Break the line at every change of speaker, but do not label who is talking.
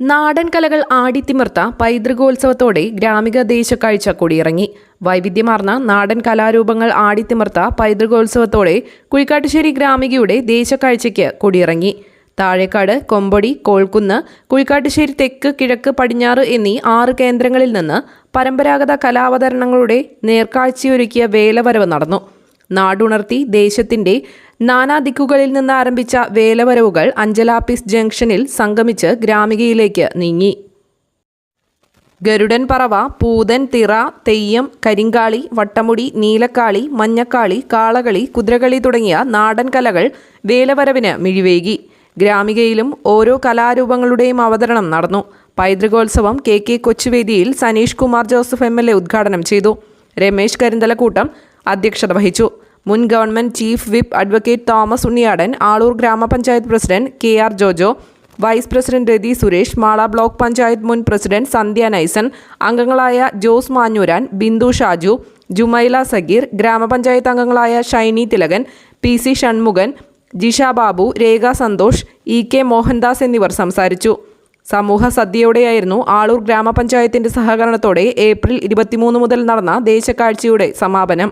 നാടൻ കലകൾ ആടിത്തിമിർത്ത പൈതൃകോത്സവത്തോടെ ഗ്രാമിക ദേശക്കാഴ്ച കൊടിയിറങ്ങി. വൈവിധ്യമാർന്ന നാടൻ കലാരൂപങ്ങൾ ആടിത്തിമിർത്ത പൈതൃകോത്സവത്തോടെ കുഴിക്കാട്ടുശ്ശേരി ഗ്രാമികയുടെ ദേശക്കാഴ്ചയ്ക്ക് കൊടിയിറങ്ങി. താഴേക്കാട് കൊമ്പടി കോൾക്കുന്ന് കുഴിക്കാട്ടുശ്ശേരി തെക്ക് കിഴക്ക് പടിഞ്ഞാറ് എന്നീ ആറ് കേന്ദ്രങ്ങളിൽ നിന്ന് പരമ്പരാഗത കലാവതരണങ്ങളുടെ നേർക്കാഴ്ചയൊരുക്കിയ വേലവരവ് നടന്നു. നാടുണർത്തി ദേശത്തിന്റെ നാനാദിക്കുകളിൽ നിന്ന് ആരംഭിച്ച വേലവരവുകൾ അഞ്ചലാപ്പീസ് ജംഗ്ഷനിൽ സംഗമിച്ച് ഗ്രാമികയിലേക്ക് നീങ്ങി. ഗരുഡൻ പറവ പൂതൻ തിറ തെയ്യം കരിങ്കാളി വട്ടമുടി നീലക്കാളി മഞ്ഞക്കാളി കാളകളി കുതിരകളി തുടങ്ങിയ നാടൻ കലകൾ വേലവരവിന് മിഴിവേകി. ഗ്രാമികയിലും ഓരോ കലാരൂപങ്ങളുടെയും അവതരണം നടന്നു. പൈതൃകോത്സവം K K കൊച്ചുവേദിയിൽ Saneesh Kumar Joseph M L A ഉദ്ഘാടനം ചെയ്തു. രമേശ് കരിന്തലക്കൂട്ടം അധ്യക്ഷത വഹിച്ചു. മുൻ government chief whip advocate Thomas Unniyadan Aloor ഗ്രാമപഞ്ചായത്ത് president K R Jojo vice president Rathi Suresh Mala block panchayat മുൻ പ്രസിഡന്റ് സന്ധ്യ നൈസൻ അംഗങ്ങളായ ജോസ് മാഞ്ഞൂരാൻ ബിന്ദു ഷാജു ജുമൈല സഗീർ ഗ്രാമപഞ്ചായത്ത് അംഗങ്ങളായ Shiny Thilakan P C Shanmukhan Jisha Babu Rekha Santhosh E K Mohandas എന്നിവർ സംസാരിച്ചു. സമൂഹ സദ്യയോടെയായിരുന്നു ആളൂർ ഗ്രാമപഞ്ചായത്തിന്റെ സഹകരണത്തോടെ ഏപ്രിൽ ഇരുപത്തിമൂന്ന് മുതൽ നടന്ന ദേശക്കാഴ്ചയുടെ സമാപനം.